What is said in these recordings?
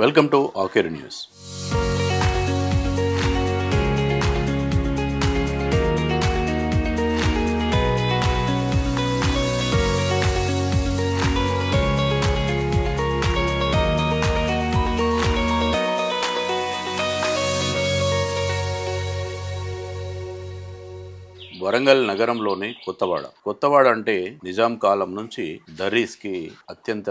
Welcome to Aker news Warangal నగరంలోని కొత్తవాడ. కొత్తవాడ అంటే నిజాం కాలం నుంచి దరీస్కి అత్యంత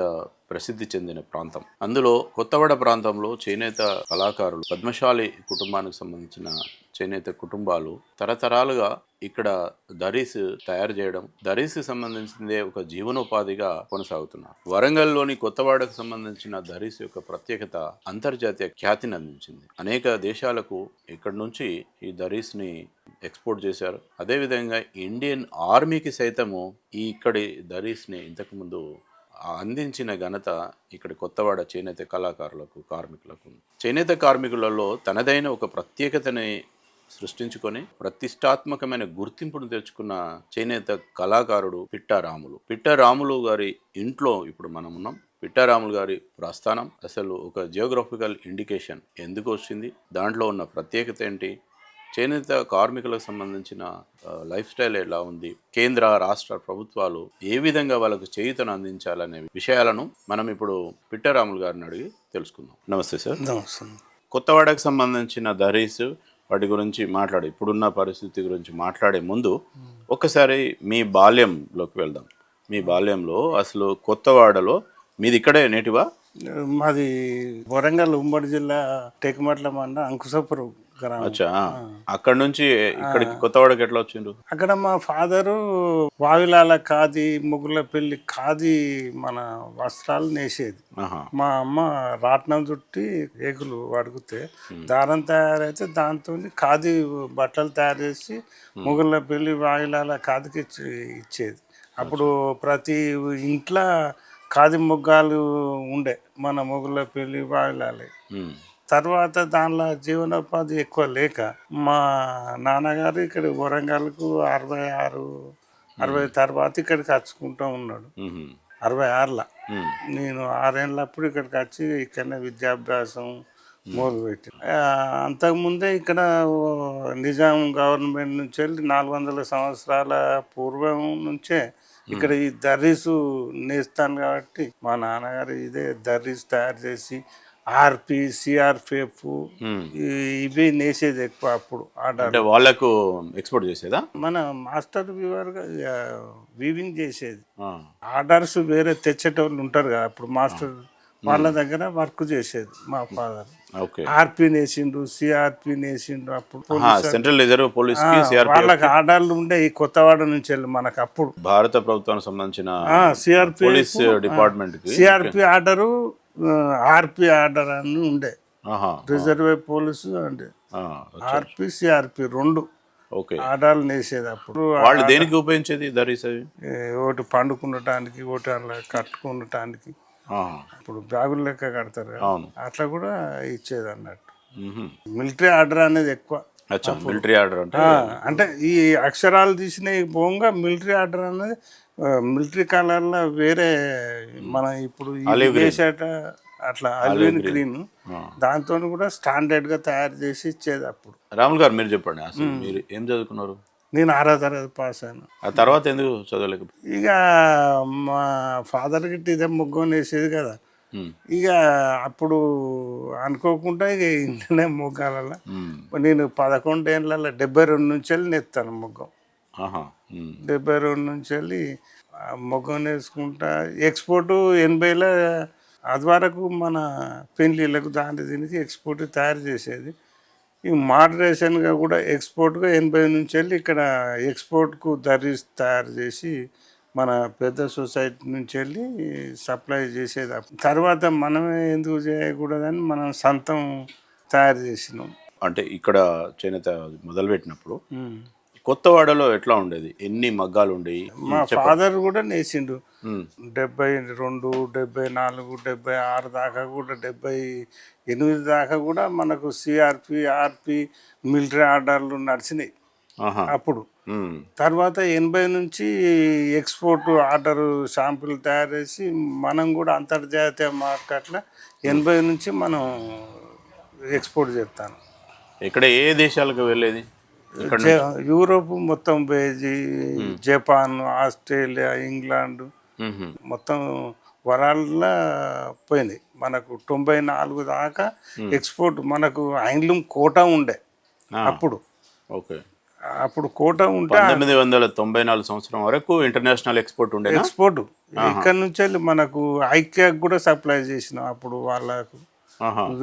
ప్రసిద్ధి చెందిన ప్రాంతం. అందులో కొత్తవాడ ప్రాంతంలో చేనేత కళాకారులు పద్మశాలి కుటుంబానికి సంబంధించిన చేనేత కుటుంబాలు తరతరాలుగా ఇక్కడ దరీస్ తయారు చేయడం దరీస్కి సంబంధించిందే ఒక జీవనోపాధిగా కొనసాగుతున్నారు. వరంగల్లోని కొత్తవాడకు సంబంధించిన దరీస్ యొక్క ప్రత్యేకత అంతర్జాతీయ ఖ్యాతిని అందించింది. అనేక దేశాలకు ఇక్కడి నుంచి ఈ దరీస్ని ఎక్స్పోర్ట్ చేశారు. అదేవిధంగా ఇండియన్ ఆర్మీకి సైతము ఈ ఇక్కడి దరీస్ని ఇంతకుముందు అందించిన ఘనత ఇక్కడ కొత్తవాడ చేనేత కళాకారులకు కార్మికులకు చేనేత కార్మికులలో తనదైన ఒక ప్రత్యేకతని సృష్టించుకొని ప్రతిష్టాత్మకమైన గుర్తింపును తెచ్చుకున్న చేనేత కళాకారుడు పిట్టారాములు. పిట్టారాములు గారి ఇంట్లో ఇప్పుడు మనం ఉన్నాం. పిట్టారాములు గారి ప్రస్థానం అసలు ఒక జియోగ్రఫికల్ ఇండికేషన్ ఎందుకు వచ్చింది? దాంట్లో ఉన్న ప్రత్యేకత ఏంటి? చేనేత కార్మికులకు సంబంధించిన లైఫ్ స్టైల్ ఎలా ఉంది? కేంద్ర రాష్ట్ర ప్రభుత్వాలు ఏ విధంగా వాళ్ళకు చేయుతను అందించాలనే విషయాలను మనం ఇప్పుడు పిట్టారాములు గారిని అడిగి తెలుసుకుందాం. నమస్తే సార్. నమస్తే. కొత్తవాడకు సంబంధించిన దరీస్ వాటి గురించి మాట్లాడే ఇప్పుడున్న పరిస్థితి గురించి మాట్లాడే ముందు ఒక్కసారి మీ బాల్యంలోకి వెళ్దాం. మీ బాల్యంలో అసలు కొత్తవాడలో మీది ఇక్కడే నేటివా? మాది వరంగల్ ఉమ్మడి జిల్లా టేకుమట్ల మండ అంకుశపురం. అచ్చా అక్కడ నుంచి ఇక్కడికి కొత్తవాడకి ఎట్లా వచ్చిండ్రు? అక్కడ మా ఫాదరు వావిలాల ఖాదీ ముగ్గుల పెళ్ళి ఖాదీ మన వస్త్రాలు నేసేది. మా అమ్మ రాట్నం చుట్టి ఏకులు అడిగితే దారం తయారైతే దాంతో ఖాదీ బట్టలు తయారు చేసి ముగ్గుల పెళ్ళి వాయిలాల ఖాదీకి ఇచ్చి ఇచ్చేది. అప్పుడు ప్రతి ఇంట్లో ఖాదీ ముగ్గాలు ఉండే మన మొగుళ్ళ పెళ్ళి వాయిలాలి ఉమ్. తర్వాత దానిలో జీవనోపాధి ఎక్కువ లేక మా నాన్నగారు ఇక్కడ వరంగల్కు అరవై ఆరు అరవై తర్వాత ఇక్కడికి వచ్చుకుంటూ ఉన్నాడు. అరవై ఆరులో. నేను ఆరేళ్ళప్పుడు ఇక్కడికి వచ్చి ఇక్కడనే విద్యాభ్యాసం మొదలుపెట్టి అంతకుముందే ఇక్కడ నిజాం గవర్నమెంట్ నుంచి వెళ్ళి నాలుగు వందల సంవత్సరాల పూర్వం నుంచే ఇక్కడ ఈ దర్రీసు నేస్తాను కాబట్టి మా నాన్నగారు ఇదే దర్రీస్ తయారు చేసి ఆర్పి సిఆర్పిఎఫ్. ఇవి నేసేది ఎక్కువ అప్పుడు ఆర్డర్. వాళ్ళకు ఎక్స్పోర్ట్ చేసేదా? మన మాస్టర్ వ్యూవర్గా వీవింగ్ చేసేది. ఆర్డర్స్ వేరే తెచ్చేటోళ్ళు ఉంటారు కదా అప్పుడు మాస్టర్ వాళ్ళ దగ్గర వర్క్ చేసేది మా ఫాదర్. ఓకే. ఆర్పి నేసిండు సిఆర్పి నేసిండు అప్పుడు సెంట్రల్ రిజర్వ్ పోలీస్ వాళ్ళకి ఆర్డర్లు ఉండే ఈ కొత్తవాడ నుంచి వెళ్ళి మనకు అప్పుడు. భారత ప్రభుత్వానికి సంబంధించిన CRP police department CRP order RP order అని ఉండే. రిజర్వ్ పోలీసు అంటే. ఆర్పి సిఆర్పి రెండు ఓకే. ఆర్డర్లు నేసేది అప్పుడు. వాళ్ళు దేనికి ఉపయోగించేది దరీస్ అవి? ఏ, ఒకటి పండుకునటానికి ఒకటి అలా కట్టుకునటానికి ఆహా. ఇప్పుడు బ్యాగులు లెక్క కడతారు అట్లా కూడా ఇచ్చేది అన్నట్టు. మిలిటరీ ఆర్డర్ అనేది ఎక్కువ. అచ్చా మిలిటరీ ఆర్డర్ అంటే అంటే ఈ అక్షరాలు తీసిన పోగా మిలిటరీ ఆర్డర్ అనేది మిలిటరీ కలర్లో వేరే మన ఇప్పుడు వేసేట అట్లా అల్విన్ గ్రీన్. దాంతో కూడా స్టాండర్డ్గా తయారు చేసి ఇచ్చేది అప్పుడు. రాములు గారు మీరు చెప్పండి అసలు మీరు ఏం చదువుకున్నారు? నేను ఆరో తరగతి పాస్ అయినా ఆ తర్వాత ఎందుకు చదవలేక ఇక మా ఫాదర్ గిట్ట ఇదే ముగ్గం వేసేది కదా. ఇక అప్పుడు అనుకోకుండా ఇక ఇంటనే ముగ్గాలలో. నేను పదకొండు ఏళ్ళలో డెబ్బై రెండు నుంచి వెళ్ళి నెత్తాను ముగ్గం. డెబ్బై రెండు నుంచి వెళ్ళి మొగ్గం నేర్చుకుంటా. ఎక్స్పోర్ట్ ఎనభైలో అది వరకు మన పెళ్ళిళ్ళకు దాని దీనికి ఎక్స్పోర్ట్ తయారు చేసేది. ఈ మోడరేషన్గా కూడా ఎక్స్పోర్ట్గా ఎనభై నుంచి వెళ్ళి ఇక్కడ ఎక్స్పోర్ట్కు దరీస్ తయారు చేసి మన పెద్ద సొసైటీ నుంచి వెళ్ళి సప్లై చేసేది. తర్వాత మనమే ఎందుకు చేయకూడదని మనం సొంతం తయారు చేసినాం. అంటే ఇక్కడ చేనేత మొదలుపెట్టినప్పుడు కొత్తవాడలో ఎట్లా ఉండేది? ఎన్ని మగ్గాలు ఉండేవి మా ఫాదర్ కూడా నేసిండు. డెబ్బై రెండు డెబ్బై నాలుగు డెబ్బై ఆరు దాకా కూడా డెబ్బై ఎనిమిది దాకా కూడా మనకు సిఆర్పి ఆర్పి మిలిటరీ ఆర్డర్లు నడిచినాయి అప్పుడు. తర్వాత ఎనభై నుంచి ఎక్స్పోర్ట్ ఆర్డర్ షాంపుల్ తయారు చేసి మనం కూడా అంతర్జాతీయ మార్కెట్లో ఎనభై నుంచి మనం ఎక్స్పోర్ట్ చేస్తాను. ఇక్కడ ఏ దేశాలకు వెళ్ళేది? యూరోప్ మొత్తం పోయేది జపాన్ ఆస్ట్రేలియా ఇంగ్లాండ్. మొత్తం వరాల్లో పోయింది. మనకు తొంభై నాలుగు దాకా ఎక్స్పోర్ట్ మనకు హ్యాండ్లూమ్ కోటా ఉండే అప్పుడు. ఓకే. అప్పుడు కోటా ఉంటే పంతొమ్మిది వందల తొంభై నాలుగు సంవత్సరం వరకు ఇంటర్నేషనల్ ఎక్స్పోర్ట్ ఉండేనా? ఎక్స్పోర్ట్. ఇక్కడ నుంచి వెళ్ళి మనకు ఐక్యాకి కూడా సప్లై చేసినాం అప్పుడు వాళ్ళకు.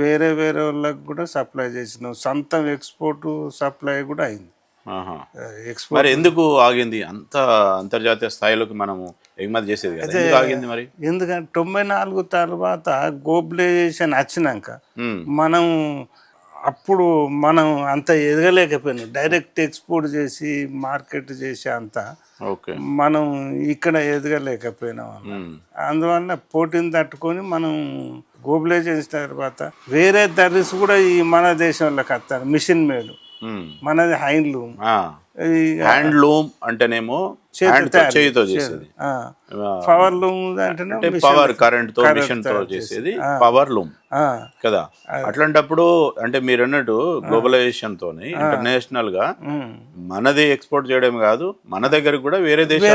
వేరే వేరే వాళ్ళకి కూడా సప్లై చేసినాం. సొంతం ఎక్స్పోర్ట్ సప్లై కూడా అయింది. ఎక్స్పోర్ట్ మరి ఎందుకు ఆగింది? అంత అంతర్జాతీయ స్థాయిలోకి మనము ఎగుమతి చేసేది కదా. ఆగింది మరి? ఎందుకంటే తొంభై నాలుగు తర్వాత గ్లోబలైజేషన్ వచ్చినాక మనం అప్పుడు మనం అంత ఎదగలేకపోయినాం. డైరెక్ట్ ఎక్స్పోర్ట్ చేసి మార్కెట్ చేసి అంత ఓకే. మనం ఇక్కడ ఎదగలేకపోయినాం అందువల్ల పోటీని తట్టుకొని మనం గ్లోబలైజేషన్ తర్వాత వేరే దర్రీస్ కూడా ఈ మన దేశంలోకి వస్తారు. Machine um. మనది హ్యాండ్లూమ్ హ్యాండ్లూమ్ అంటేనేమో హ్యాండ్తో చేయితో చేసేది. పవర్ లూమ్ అంటే పవర్ కరెంట్తో మిషన్తో చేసేది. Power loom. కదా? అట్లాంటప్పుడు అంటే మీరు అన్నట్టు గ్లోబలైజేషన్ తోని ఇంటర్నేషనల్గా. మనది ఎక్స్పోర్ట్ చేయడం కాదు మన దగ్గర కూడా వేరే దేశాల.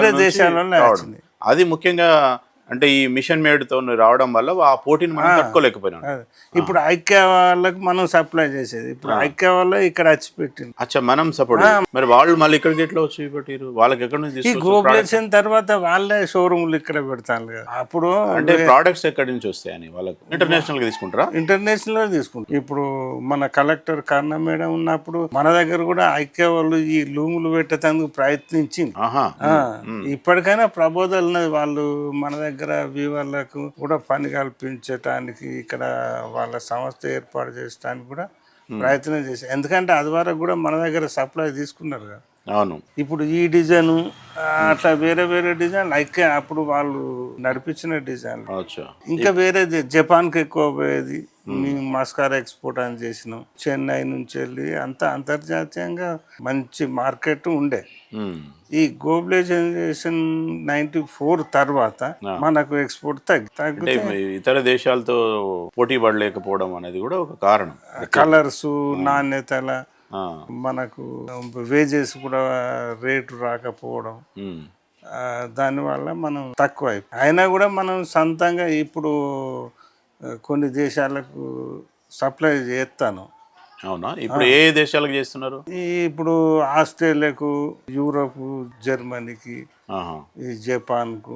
అది ముఖ్యంగా అంటే ఈ మిషన్ మేడ్తో రావడం వల్ల ఆ పోటీని మనం తట్టుకోలేకపోయినాం. ఇప్పుడు ఐక్య వాళ్ళకి మనం సప్లై చేసేది. ఇప్పుడు ఐక్య వాళ్ళు ఇక్కడ వచ్చి పెట్టింది అచ్చా మనం సపోర్ట్ మరి వాళ్ళు మళ్ళీ ఇక్కడికి ఎట్లా వచ్చి పెట్టారు వాళ్ళకి ఎక్కడి నుంచి గ్లోబలైజేషన్ తర్వాత వాళ్ళే షోరూమ్లు ఇక్కడ పెడతాను అప్పుడు అంటే ప్రోడక్ట్స్ ఎక్కడి నుంచి వస్తాయని వాళ్ళకు? ఇంటర్నేషనల్గా తీసుకుంటారా? ఇంటర్నేషనల్ తీసుకుంటాం ఇప్పుడు మన కలెక్టర్ కర్ణ మేడం ఉన్నప్పుడు మన దగ్గర కూడా ఐక్య వాళ్ళు ఈ లూములు పెట్టేందుకు ప్రయత్నించింది ఇప్పటికైనా ప్రబోధాలు వాళ్ళు మన దగ్గర వీవర్లకు కూడా పని కల్పించటానికి ఇక్కడ వాళ్ళ సంస్థ ఏర్పాటు చేయడానికి కూడా ప్రయత్నం చేశారు. ఎందుకంటే అది వరకు కూడా మన దగ్గర సప్లై తీసుకున్నారు కదా. అవును. ఇప్పుడు ఈ డిజైన్ అట్లా వేరే వేరే డిజైన్ లైక్ అప్పుడు వాళ్ళు నడిపించిన డిజైన్ ఇంకా వేరే జపాన్కి ఎక్కువ పోయేది మేము. మస్కార్ ఎక్స్పోర్ట్ అని చేసినాం. చెన్నై నుంచి వెళ్ళి అంతా అంతర్జాతీయంగా మంచి మార్కెట్ ఉండే. ఈ గ్లోబలైజేషన్ నైన్టీ ఫోర్ తర్వాత మనకు ఎక్స్పోర్ట్ తగ్గి తగ్గి అంటే ఇతర దేశాలతో పోటీ పడలేకపోవడం అనేది కూడా ఒక కారణం. కలర్స్ నాణ్యతల మనకు వేజెస్ కూడా రేటు రాకపోవడం దానివల్ల మనం తక్కువ అయినా కూడా మనం సొంతంగా ఇప్పుడు కొన్ని దేశాలకు సప్లై చేస్తాను. అవునా? ఇప్పుడు ఏ దేశాలకు చేస్తున్నారు? ఇప్పుడు ఆస్ట్రేలియాకు యూరోప్ జర్మనీకి జపాన్కు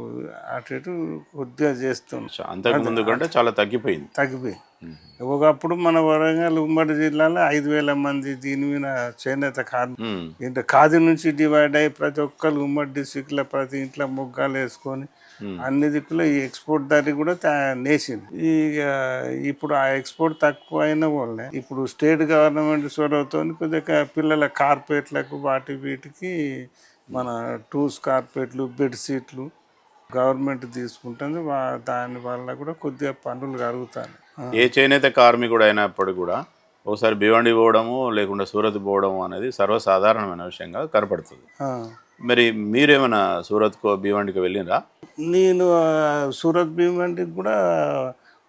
అటు కొద్దిగా చేస్తున్నాం. అంతకు ముందు కంటే చాలా తగ్గిపోయింది. తగ్గిపోయి ఒకప్పుడు మన వరంగల్ ఉమ్మడి జిల్లాలో ఐదు వేల మంది దీని మీద చేనేత ఉమ్. ఇంత కాది నుంచి డివైడ్ అయ్యి ప్రతి ఒక్కరు ఉమ్మడి డిస్టిక్లో ప్రతి ఇంట్లో మొగ్గాలు వేసుకొని అన్ని దిక్కులో ఈ ఎక్స్పోర్ట్ ధర కూడా నేసింది. ఇక ఇప్పుడు ఆ ఎక్స్పోర్ట్ తక్కువ అయిన వల్లే ఇప్పుడు స్టేట్ గవర్నమెంట్ చొరవతో కొద్దిగా పిల్లల కార్పెట్లకు వాటి వీటికి మన టూస్ కార్పెట్లు బెడ్షీట్లు గవర్నమెంట్ తీసుకుంటుంది. దాని వల్ల కూడా కొద్దిగా పనులు కలుగుతాయి ఏ చేనేత కార్మికుడు అయినప్పుడు కూడా ఒకసారి భివండి పోవడము లేకుండా సూరత్ పోవడము అనేది సర్వసాధారణమైన విషయంగా కనపడుతుంది. మరి మీరేమైనా సూరత్కో భివండికి వెళ్ళినరా నేను సూరత్ భీమండికి కూడా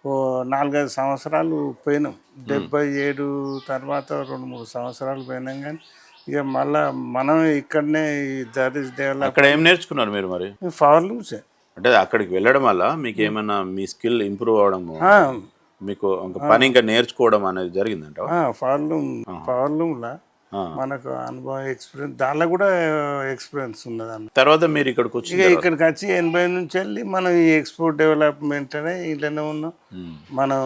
ఓ నాలుగైదు సంవత్సరాలు పోయినాం. డెబ్బై ఏడు తర్వాత రెండు మూడు సంవత్సరాలు పోయినాం కానీ ఇక మళ్ళా మనం ఇక్కడనే దట్ ఈస్ డెవలప్ అక్కడ ఏం నేర్చుకున్నారు మీరు మరి? ఫార్లూమ్స్ అంటే అక్కడికి వెళ్ళడం వల్ల మీకు ఏమైనా మీ స్కిల్ ఇంప్రూవ్ అవడము మీకు ఇంకా పని ఇంకా నేర్చుకోవడం అనేది జరిగిందంట ఫార్లూమ్ ఫార్లూమ్లా మనకు అనుభవం ఎక్స్పీరియన్స్ దానిలో కూడా ఎక్స్పీరియన్స్ ఉన్నది అన్న తర్వాత మీరు ఇక్కడికి వచ్చి ఇక ఇక్కడికి వచ్చి ఎనభై నుంచి వెళ్ళి మనం ఈ ఎక్స్పోర్ట్ డెవలప్మెంట్ అనే ఇట్లనే ఉన్నాం. మనం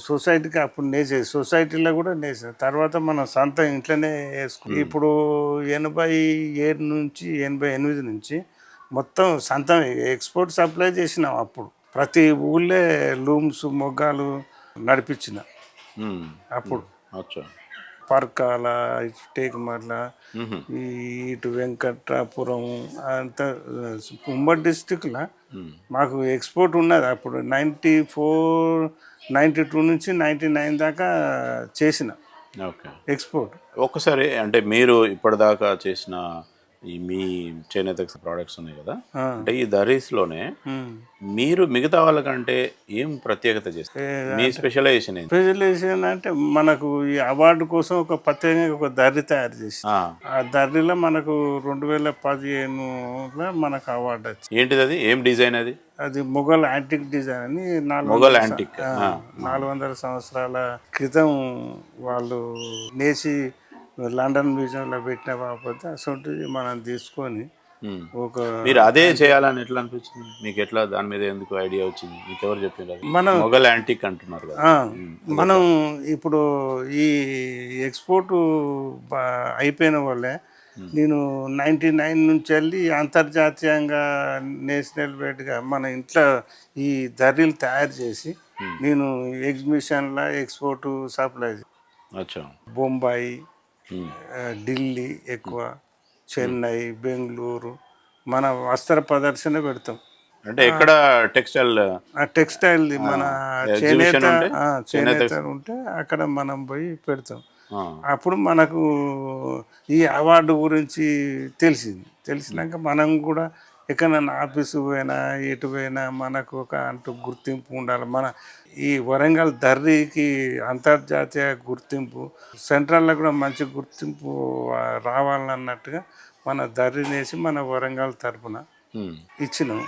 సొసైటీకి అప్పుడు నేసేది. సొసైటీలో కూడా నేసేది. తర్వాత మనం సొంత ఇంట్లోనే వేసుకున్నాం. ఇప్పుడు ఎనభై ఏడు నుంచి ఎనభై ఎనిమిది నుంచి మొత్తం సొంతం ఎక్స్పోర్ట్ సప్లై చేసినాం అప్పుడు. ప్రతి ఊళ్ళే లూమ్స్ మొగ్గాలు నడిపించిన. అప్పుడు. అచ్చా. పర్కాల టేకుమర్ల ఇటు వెంకట్రాపురం అంత ఉమ్మడి డిస్టిక్లో మాకు ఎక్స్పోర్ట్ ఉన్నది. అప్పుడు నైంటీ ఫోర్ నైంటీ టూ నుంచి నైంటీ నైన్ దాకా చేసిన ఓకే. ఎక్స్పోర్ట్. ఒక్కసారి అంటే మీరు ఇప్పటిదాకా చేసిన ఈ మీ చేనేత ప్రోడక్ట్స్ ఉన్నాయి కదా. అంటే ఈ దరీస్లోనే. మీరు మిగతా వాళ్ళకంటే ఏం ప్రత్యేకత చేస్తారు? మీ స్పెషలైజేషన్ స్పెషలైజేషన్ అంటే మనకు ఈ అవార్డు కోసం ఒక ప్రత్యేకంగా ఒక దర్రి తయారు చేసి ఆ, దర్రిలో మనకు రెండు వేల పదిహేనులో మనకు అవార్డు వచ్చింది. ఏంటిది అది? ఏం డిజైన్ అది? అది మొఘల్ యాంటిక్ డిజైన్ అని నాలుగు మొఘల్ యాంటిక్ నాలుగు వందల సంవత్సరాల క్రితం వాళ్ళు నేసి లండన్ మ్యూజియంలో పెట్టిన కాకపోతే అసలు మనం తీసుకొని ఉమ్. ఒక మీరు అదే చేయాలని ఎట్లా అనిపించింది? మీకు ఎట్లా దాని మీద ఎందుకు ఐడియా వచ్చింది? మీకు ఎవరు చెప్పిండ్రు అది మనం మొఘల్ యాంటిక్ అంటున్నారు కదా. ఆ, మనం ఇప్పుడు ఈ ఎక్స్పోర్ట్ అయిపోయిన వల్లే నేను నైంటీ నైన్ నుంచి వెళ్ళి అంతర్జాతీయంగా నేషనల్ వైడ్గా మన ఇంట్లో ఈ ధరలు తయారు చేసి నేను ఎగ్జిబిషన్లో ఎక్స్పోర్ట్ సప్లై బొంబాయి ఢిల్లీ ఎక్కువ చెన్నై బెంగళూరు మన వస్త్ర ప్రదర్శన పెడతాం. అంటే ఎక్కడ టెక్స్టైల్? టెక్స్టైల్ మన చేనేత చేనేత ఉంటే అక్కడ మనం పోయి పెడతాం. అప్పుడు మనకు ఈ అవార్డు గురించి తెలిసింది. తెలిసినాక మనం కూడా ఎక్కడైనా ఆఫీసు పోయినా ఎటు పోయినా మనకు ఒక అంటూ గుర్తింపు ఉండాలి. మన ఈ వరంగల్ దర్రీకి అంతర్జాతీయ గుర్తింపు సెంట్రల్లో కూడా మంచి గుర్తింపు రావాలన్నట్టుగా మన దర్రీనేసి మన వరంగల్ తరపున ఉమ్. ఇచ్చినాం.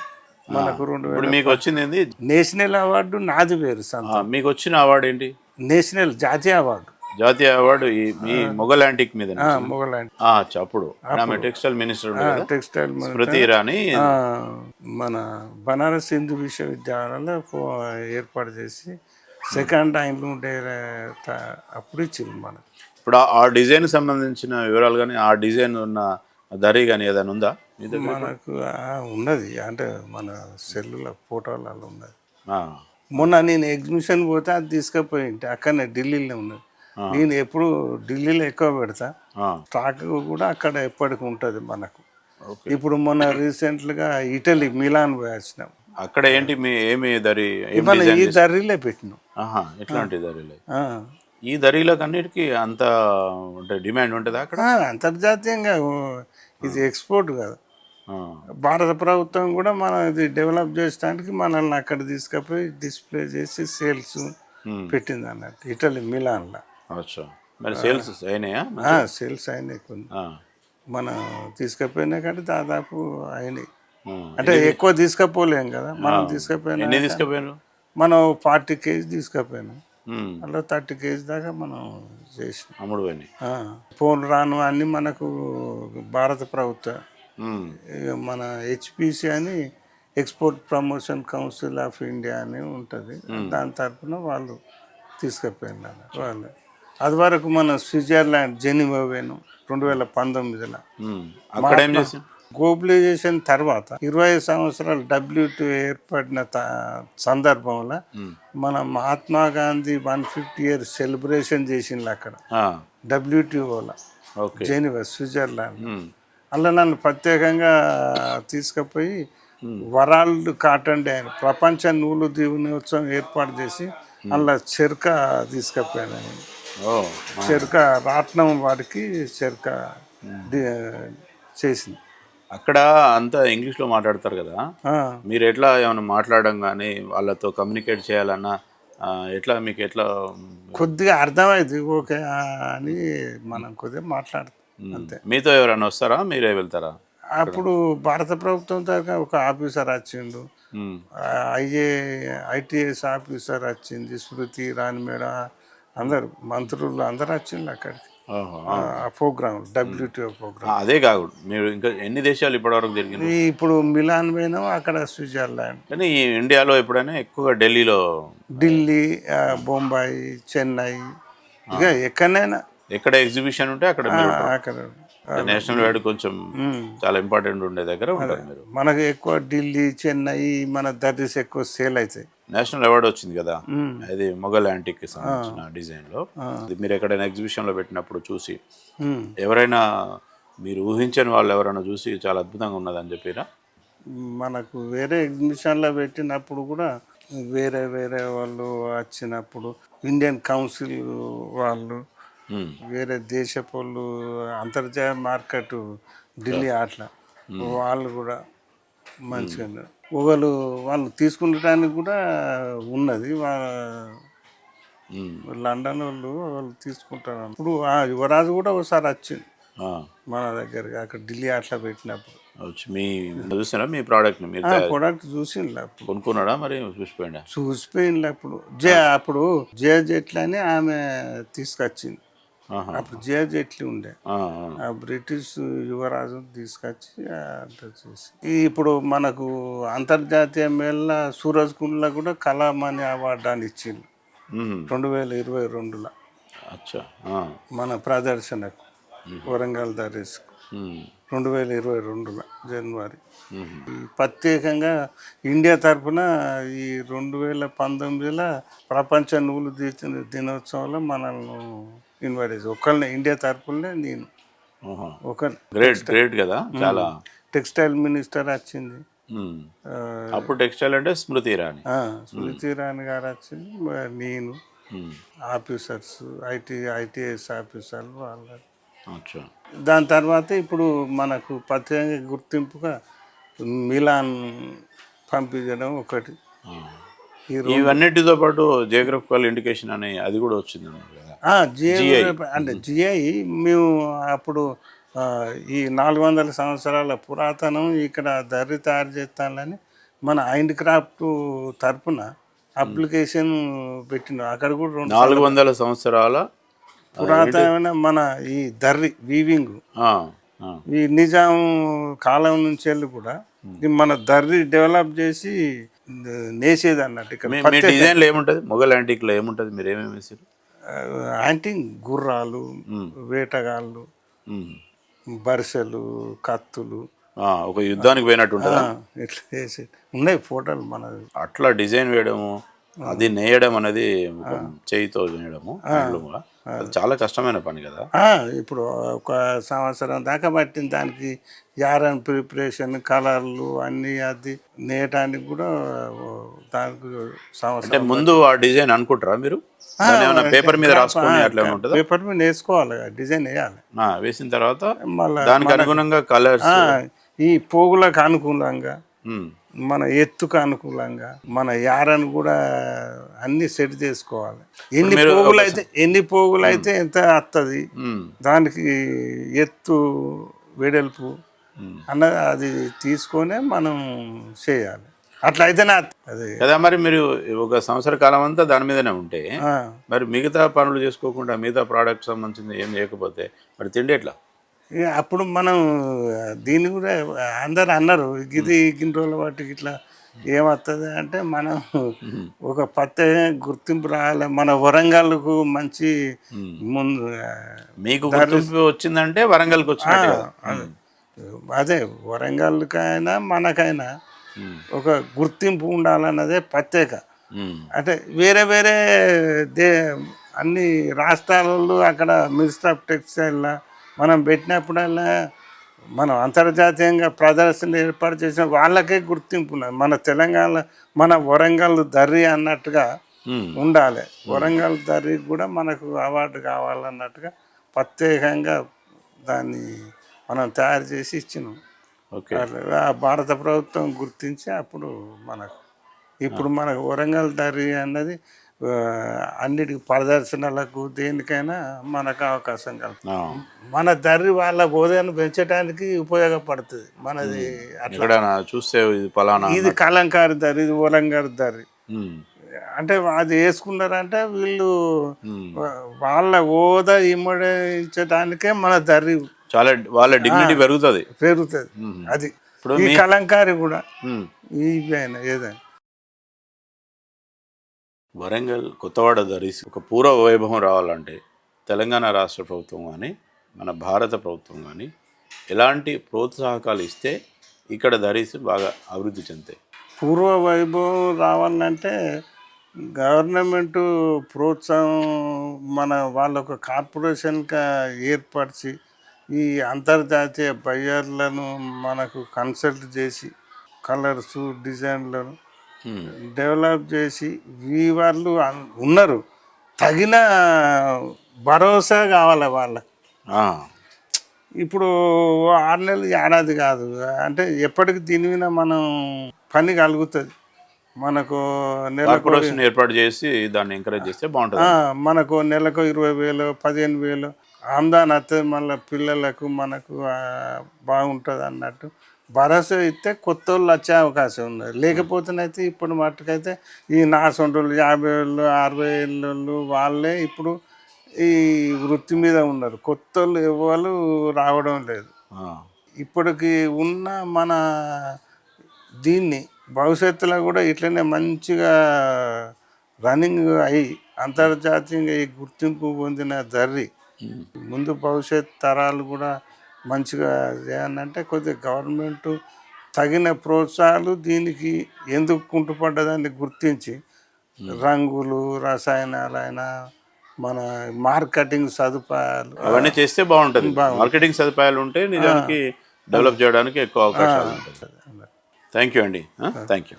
మనకు రెండు ఇప్పుడు మీకు వచ్చింది నేషనల్ అవార్డు నాది వేరు మీకు వచ్చిన అవార్డు ఏంటి? నేషనల్ జాతీయ అవార్డు. జాతీయ అవార్డు ఈ మొఘల్ యాంటిక్ మీద మొగలాంటి అప్పుడు ఆమె textile minister textile Smriti Irani. మన బనారస్ హిందూ విశ్వవిద్యాలయంలో ఏర్పాటు చేసి సెకండ్ హ్యాండ్లు ఉండే అప్పుడు ఇచ్చింది మనకు. ఇప్పుడు ఆ- డిజైన్ సంబంధించిన వివరాలు కానీ ఆ డిజైన్ ఉన్న దరి కానీ ఏదైనా ఉందా మనకు ఉన్నది. అంటే మన సెల్లుల ఫోటోలలో ఉన్నది. మొన్న నేను ఎగ్జిబిషన్ పోతే అది తీసుకుపోయి ఉంటే అక్కడనే ఢిల్లీలో ఉన్నది. నేను ఎప్పుడు ఢిల్లీలో ఎక్కువ పెడతా. స్టాక్ కూడా అక్కడ ఎప్పటికి ఉంటుంది మనకు. ఇప్పుడు మొన్న రీసెంట్గా ఇటలీ మిలాన్ వచ్చినాం అక్కడ ఏంటి మీ ఏమి దరి మన ఈ దర్రీలే పెట్టినాం. ఎట్లాంటి దరిలో. ఈ దరీలకు అన్నిటికీ అంత అంటే డిమాండ్ ఉంటుందా అక్కడ? అంతర్జాతీయంగా ఇది ఎక్స్పోర్ట్ కాదు. భారత ప్రభుత్వం కూడా మనం ఇది డెవలప్ చేయడానికి మనల్ని అక్కడ తీసుకుపోయి డిస్ప్లే చేసి సేల్స్ పెట్టింది అన్నట్టు. ఇటలీ మిలాన్లో. అచ్చా. మరి సేల్స్ అయినాయా? సేల్స్ అయినాయి కొన్ని. మనం తీసుకుపోయినా కానీ దాదాపు అయినాయి. అంటే ఎక్కువ తీసుకుపోలేం కదా మనం తీసుకుపోయినా ఎన్ని తీసుకుపోయారు మనం ఫార్టీ కేజీ తీసుకుపోయినాం. అలా థర్టీ కేజీ దాకా మనం చేసినాం. అమ్ముడు పోను రాను అన్ని మనకు భారత ప్రభుత్వం మన హెచ్పిసి అని export promotion council of India అని ఉంటుంది. దాని తరఫున వాళ్ళు తీసుకుపోయినారు వాళ్ళు. అది వరకు మన స్విట్జర్లాండ్ జెనీవా పోయినాం రెండు వేల పంతొమ్మిదిలో. అక్కడ ఏం చేసి గ్లోబలైజేషన్ తర్వాత ఇరవై సంవత్సరాలు డబ్ల్యూటీ ఏర్పడిన సందర్భంలో మన Mahatma Gandhi one fifty year celebration చేసిండ్రు అక్కడ. డబ్ల్యూటీఓలో జెనీవా స్విట్జర్లాండ్. అందులో నన్ను ప్రత్యేకంగా తీసుకుపోయి వరల్డ్ కాటన్ డే అని ప్రపంచ నూలు దినోత్సవం ఏర్పాటు చేసి అందులో చెరుక తీసుకుపోయాను చెరుక రాట్నం వాడికి చెరుక చేసింది. అక్కడ అంతా ఇంగ్లీష్లో మాట్లాడతారు కదా? మీరు ఎట్లా ఏమైనా మాట్లాడడం కానీ వాళ్ళతో కమ్యూనికేట్ చేయాలన్నా ఎట్లా మీకు ఎట్లా కొద్దిగా అర్థమైంది ఓకే అని మనం కొద్దిగా మాట్లాడతాం అంతే. మీతో ఎవరైనా వస్తారా? మీరే వెళ్తారా? అప్పుడు భారత ప్రభుత్వం తరఫున ఒక ఆఫీసర్ వచ్చిండు. ఐఏ ఐటీఎస్ ఆఫీసర్ వచ్చింది స్మృతి రాణి మేడం అందరు మంత్రులు అందరు వచ్చిండ్రు అక్కడికి. ఆ ప్రోగ్రామ్ డబ్ల్యూటీఓ ప్రోగ్రామ్. అదే కాదు. మీరు ఇంకా ఎన్ని దేశాలు ఇప్పటివరకు తిరిగింది ఈ ఇప్పుడు మిలాన్ పోయినాం అక్కడ స్విట్జర్లాండ్. కానీ ఇండియాలో ఎప్పుడైనా ఎక్కువగా ఢిల్లీలో? ఢిల్లీ బొంబాయి చెన్నై ఇక ఎక్కడైనా. ఎక్కడ ఎగ్జిబిషన్ ఉంటే అక్కడ. అక్కడ. నేషనల్ వైడ్ కొంచెం చాలా ఇంపార్టెంట్ ఉండే దగ్గర ఉంటారు మీరు. మనకు ఎక్కువ ఢిల్లీ చెన్నై మన దర్రీస్ ఎక్కువ సేల్ అవుతాయి. నేషనల్ అవార్డు వచ్చింది కదా. అది మొఘల్ యాంటిక్కి సంబంధించిన డిజైన్లో. మీరు ఎక్కడైనా ఎగ్జిబిషన్లో పెట్టినప్పుడు చూసి. ఎవరైనా మీరు ఊహించని వాళ్ళు ఎవరైనా చూసి చాలా అద్భుతంగా ఉన్నదని చెప్పిరా? మనకు వేరే ఎగ్జిబిషన్లో పెట్టినప్పుడు కూడా వేరే వేరే వాళ్ళు వచ్చినప్పుడు ఇండియన్ కౌన్సిల్ వాళ్ళు వేరే దేశపు వాళ్ళు అంతర్జాతీయ మార్కెట్ ఢిల్లీ ఆటల వాళ్ళు కూడా మంచిగా. ఒకళ్ళు వాళ్ళు తీసుకునడానికి కూడా ఉన్నది. లండన్ వాళ్ళు వాళ్ళు తీసుకుంటారు ఇప్పుడు ఆ యువరాజు కూడా ఒకసారి వచ్చింది మన దగ్గరికి అక్కడ ఢిల్లీ ఆటలో పెట్టినప్పుడు. వచ్చి మీ చూసినా మీ తయారు- ప్రొడక్ట్ చూసిండ్లే అప్పుడు. కొనుక్కున్నాడా మరి చూసిపోయిందా చూసిపోయిండ్లే అప్పుడు. జే అప్పుడు జే జెట్లీ అని ఆమె తీసుకొచ్చింది. అప్పుడు జే జెట్లీ ఉండే? ఆ, బ్రిటిష్ యువరాజు తీసుకొచ్చి అంతా చేసి. ఇప్పుడు మనకు అంతర్జాతీయ మేళ సూరజ్ కుండ్ల కూడా కళామణి అవార్డు అని ఇచ్చింది ఉమ్. రెండు వేల ఇరవై రెండులో. అచ్చా. మన ప్రదర్శనకు వరంగల్ దరీస్ ఉమ్. రెండు వేల ఇరవై రెండులో జనవరి. ప్రత్యేకంగా ఇండియా తరఫున ఈ రెండు వేల పంతొమ్మిదిలో ప్రపంచ నువ్వులు దిన దినోత్సవంలో మనల్ని ఇన్వైట్ చేసి ఒకళ్ళని ఇండియా తరఫునే నేను. ఒక గ్రేట్ గ్రేట్ కదా? చాలా. టెక్స్టైల్ మినిస్టర్ వచ్చింది. అప్పుడు టెక్స్టైల్ అంటే స్మృతి ఇరానీ. స్మృతి ఇరానీ గారు వచ్చింది. నేను. ఆఫీసర్స్ ఐటీ ఐటీఎస్ ఆఫీసర్లు వాళ్ళు దాని తర్వాత ఇప్పుడు మనకు ప్రత్యేక గుర్తింపుగా మిలాన్ పంపించడం ఒకటి. ఇవన్నిటితో పాటు జియోగ్రఫికల్ ఇండికేషన్ అని అది కూడా వచ్చింది జిఐ అంటే జిఐ మేము అప్పుడు ఈ నాలుగు వందల సంవత్సరాల పురాతనం ఇక్కడ దర్రి తయారు చేస్తానని మన హ్యాండ్ క్రాఫ్ట్ తరపున అప్లికేషన్ పెట్టిన అక్కడ కూడా రెండు నాలుగు వందల సంవత్సరాల పురాతనమైన మన ఈ దర్రి వీవింగ్. ఈ నిజాం కాలం నుంచి వెళ్ళి కూడా మన దర్రి డెవలప్ చేసి నేసేది అన్నట్టు ఇక్కడ డిజైన్లో ఏముంటుంది? మొఘల్ యాంటిక్లో ఏముంటుంది? మీరు ఏమేమి వేసారు యాంటింగ్ గుర్రాలు వేటగాళ్ళు. బరిసెలు కత్తులు. ఒక యుద్ధానికి పోయినట్టు ఇట్లా చేసి ఉన్నాయి ఫోటోలు మన అట్లా డిజైన్ వేయడము? అది నేయడం అనేది చేయితో నేయడము హ్యాండ్లూమ్గా. అది చాలా కష్టమైన పని కదా. ఇప్పుడు ఒక సంవత్సరం దాకా పట్టింది దానికి యారన్ ప్రిపరేషన్ కలర్లు అన్నీ అది నేయటానికి కూడా దానికి సంవత్సరం అంటే ముందు ఆ డిజైన్ అనుకుంటారా మీరు? పేపర్ మీద రాసుకొని అట్లా ఉంటుందా? పేపర్ మీద వేసుకోవాలి డిజైన్ వేయాలి. వేసిన తర్వాత మళ్ళా దానికి అనుగుణంగా కలర్స్ ఈ పోగులకు అనుకూలంగా మన ఎత్తుకు అనుకూలంగా మన యారను కూడా అన్ని సెట్ చేసుకోవాలి. ఎన్ని పోగులు అయితే ఎన్ని పోగులు అయితే ఎంత వస్తుంది దానికి ఎత్తు వెడల్పు అన్నది అది తీసుకొనే మనం చేయాలి. అట్లా అయితేనే అది కదా మరి మీరు ఒక సంవత్సర కాలం అంతా దాని మీదనే ఉంటే మరి మిగతా పనులు చేసుకోకుండా మిగతా ప్రోడక్ట్ సంబంధించింది ఏం చేయకపోతే మరి తిండి ఎట్లా? అప్పుడు మనం దీన్ని కూడా అందరు అన్నారు ఇది ఇన్ని రోజుల వాటికి ఇట్లా ఏమవుతుంది అంటే మనం ఒక ప్రత్యేక గుర్తింపు రావాలి మన వరంగల్కు మంచి ముందు మీకు గుర్తింపు వచ్చిందంటే వరంగల్కి వచ్చినట్టు కదా. అదే. వరంగల్కైనా మనకైనా. ఒక గుర్తింపు ఉండాలన్నదే ప్రత్యేక. అంటే వేరే వేరే దే అన్ని రాష్ట్రాలలో అక్కడ మినిస్టర్ ఆఫ్ టెక్స్టైల్ మనం పెట్టినప్పుడల్లా మనం అంతర్జాతీయంగా ప్రదర్శన ఏర్పాటు చేసిన వాళ్ళకే గుర్తింపు ఉన్నది. మన తెలంగాణ మన వరంగల్ దర్రి అన్నట్టుగా. ఉండాలి. వరంగల్ దర్రి కూడా మనకు అవార్డు కావాలన్నట్టుగా ప్రత్యేకంగా దాన్ని మనం తయారు చేసి ఇచ్చినాం. ఓకే. భారత ప్రభుత్వం గుర్తించి అప్పుడు మనకు ఇప్పుడు మనకు వరంగల్ దర్రి అన్నది అన్నిటికి ప్రదర్శనలకు దేనికైనా మనకు అవకాశం కలుగుతుంది. మన దర్రి వాళ్ళ బోధన పెంచడానికి ఉపయోగపడుతుంది. మనది అట్లా. చూస్తే ఇది పలానా ఇది కలంకారి దర్రి ఇది వరంగల్ దర్రి. అంటే అది వేసుకున్నారంటే వీళ్ళు. వాళ్ళ హోదా ఇమ్మడించడానికే మన దర్రి చాలా వాళ్ళ డిగ్నిటీ పెరుగుతుంది. పెరుగుతుంది. అది. ఇప్పుడు ఈ కలంకారి కూడా అయినా ఏదైనా. వరంగల్ కొత్తవాడ ధరిసి ఒక పూర్వ వైభవం రావాలంటే తెలంగాణ రాష్ట్ర ప్రభుత్వం కానీ మన భారత ప్రభుత్వం కానీ ఎలాంటి ప్రోత్సాహకాలు ఇస్తే ఇక్కడ ధరిసి బాగా అభివృద్ధి చెందుతాయి? పూర్వ వైభవం రావాలంటే గవర్నమెంట్ ప్రోత్సాహం మన వాళ్ళ ఒక కార్పొరేషన్గా ఏర్పరిచి ఈ అంతర్జాతీయ బయ్యర్లను మనకు కన్సల్ట్ చేసి కలర్సు డిజైన్లను డెవలప్ చేసి వీవర్లు అన్- ఉన్నారు. తగిన భరోసా కావాలి వాళ్ళకి. ఆ. ఇప్పుడు ఆరు నెలలు ఏడాది కాదు. అంటే ఎప్పటికి దీని మీద మనం పని కలుగుతుంది. మనకు నెలకు ఏర్పాటు చేసి దాన్ని ఎంకరేజ్ చేస్తే బాగుంటుంది. మనకు నెలకు ఇరవై వేలు పదిహేను వేలు ఆమ్దాన్ వస్తే మళ్ళీ పిల్లలకు మనకు బాగుంటుంది అన్నట్టు భరోసా ఇస్తే కొత్త వాళ్ళు వచ్చే అవకాశం ఉంది. లేకపోతేనైతే ఇప్పుడు మట్టుకైతే ఈ నాసొంటోళ్ళు యాభై ఏళ్ళు అరవై ఏళ్ళు వాళ్ళే ఇప్పుడు ఈ వృత్తి మీద ఉన్నారు. కొత్త వాళ్ళు ఎవరు రావడం లేదు. ఇప్పటికి ఉన్న మన దీన్ని భవిష్యత్తులో కూడా ఇట్లనే మంచిగా రన్నింగ్ అయ్యి అంతర్జాతీయంగా ఈ గుర్తింపు పొందిన దర్రి ముందు భవిష్యత్ తరాలు కూడా మంచిగా చేయాలంటే కొద్దిగా గవర్నమెంట్ తగిన ప్రోత్సాహాలు దీనికి ఎందుకు కుంటుపడ్డదాన్ని గుర్తించి రంగులు రసాయనాలైనా మన మార్కెటింగ్ సదుపాయాలు అవన్నీ చేస్తే బాగుంటుంది. మార్కెటింగ్ సదుపాయాలు ఉంటే నిజానికి డెవలప్ చేయడానికి ఎక్కువ అవకాశాలు ఉంటాయి. థ్యాంక్ యూ అండి. Thank you.